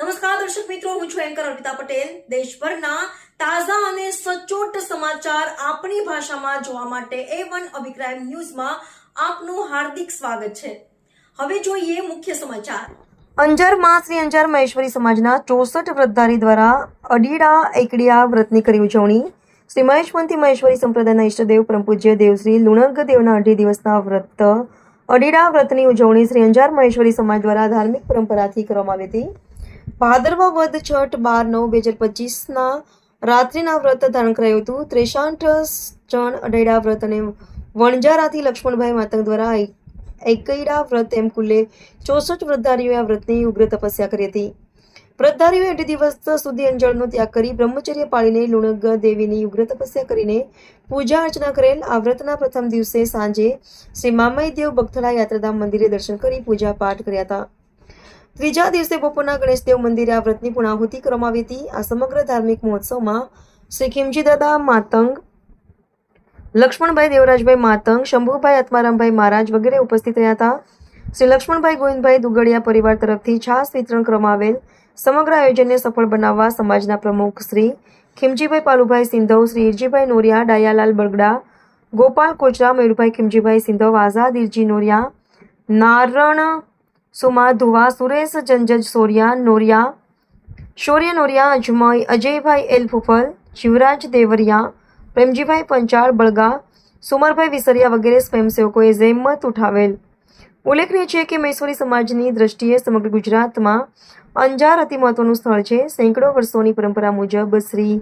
નમસ્કાર, દર્શક મિત્રો, હું છું એન્કર અર્પિતા પટેલ. દેશભરના તાજા અને સચોટ સમાચાર આપણી ભાષામાં જોવા માટે એ વન અભિપ્રાય ન્યૂઝમાં આપનું હાર્દિક સ્વાગત છે. હવે જોઈએ મુખ્ય સમાચાર. અંજારમાં શ્રી અંજાર મહેશ્વરી સમાજના ચોસઠ વ્રતધારી દ્વારા અડીડા એકડિયા વ્રતની કરી ઉજવણી. શ્રી મહેશવંતી મહેશ્વરી સંપ્રદાયના ઈષ્ટદેવ પરમ પૂજ્ય દેવશ્રી લુણંગ દેવના અઢી દિવસના વ્રત અડીડા વ્રતની ઉજવણી શ્રી અંજાર મહેશ્વરી સમાજ દ્વારા ધાર્મિક પરંપરાથી કરવામાં આવી હતી. ભાદરવા વધ છઠ બાર નવ બે હજાર પચીસના રાત્રિના વ્રત ધારણ કરાયું હતું. ત્રેસાઠ જણ અઢેડા વ્રત અને વણજારાથી લક્ષ્મણભાઈ માતંગ દ્વારા એકૈડા વ્રત એમ કુલે ચોસઠ વ્રતધારીઓએ આ વ્રતની ઉગ્ર તપસ્યા કરી હતી. વ્રતધારીઓએ અઢી દિવસ સુધી અંજળનો ત્યાગ કરી બ્રહ્મચર્ય પાળીને લુણગ દેવીની ઉગ્ર તપસ્યા કરીને પૂજા અર્ચના કરેલ. આ વ્રતના પ્રથમ દિવસે સાંજે શ્રી મામઈ દેવ બગથળા યાત્રાધામ મંદિરે દર્શન કરી પૂજા પાઠ કર્યા હતા. ત્રીજા દિવસે બપોરના ગણેશદેવ મંદિરે આ વ્રતની પૂર્ણાહુતિ કરવામાં હતી. આ સમગ્ર ધાર્મિક મહોત્સવમાં શ્રી ખીમજી દાદા માતંગ, લક્ષ્મણભાઈ દેવરાજભાઈ માતંગ, શંભુભાઈ આત્મારામભાઈ મહારાજ વગેરે ઉપસ્થિત રહ્યા હતા. શ્રી લક્ષ્મણભાઈ ગોવિંદભાઈ દુગડિયા પરિવાર તરફથી છાસ વિતરણ કરવામાં આવેલ. સમગ્ર આયોજનને સફળ બનાવવા સમાજના પ્રમુખ શ્રી ખીમજીભાઈ પાલુભાઈ સિંધવ, શ્રી ઇરજીભાઈ નોરિયા, ડાયાલાલ બરગડા ગોપાલ કોચરા મયુરભાઈ ખીમજીભાઈ સિંધવ આઝાદ ઇરજી નોરિયા, નારણ સુમા, ધુવા, સુરેશ, જંજજ, સોરિયા, નોરિયા, શૌર્ય નોરિયા, અજમય, અજયભાઈ, એલ ફુફલ, શિવરાજ દેવરિયા, પ્રેમજીભાઈ પંચાળ, બળગા, સુમરભાઈ વિસરિયા વગેરે સ્વયંસેવકોએ જહેમત ઉઠાવેલ. ઉલ્લેખનીય છે કે મહેશ્વરી સમાજની દ્રષ્ટિએ સમગ્ર ગુજરાતમાં અંજાર અતિ મહત્વનું સ્થળ છે. સેંકડો વર્ષોની પરંપરા મુજબ શ્રી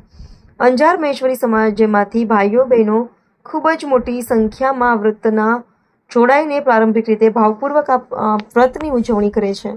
અંજાર મહેશ્વરી સમાજમાંથી ભાઈઓ બહેનો ખૂબ જ મોટી સંખ્યામાં વ્રતના જોડાઈને પ્રારંભિક રીતે ભાવપૂર્વક આ વ્રતની ઉજવણી કરે છે.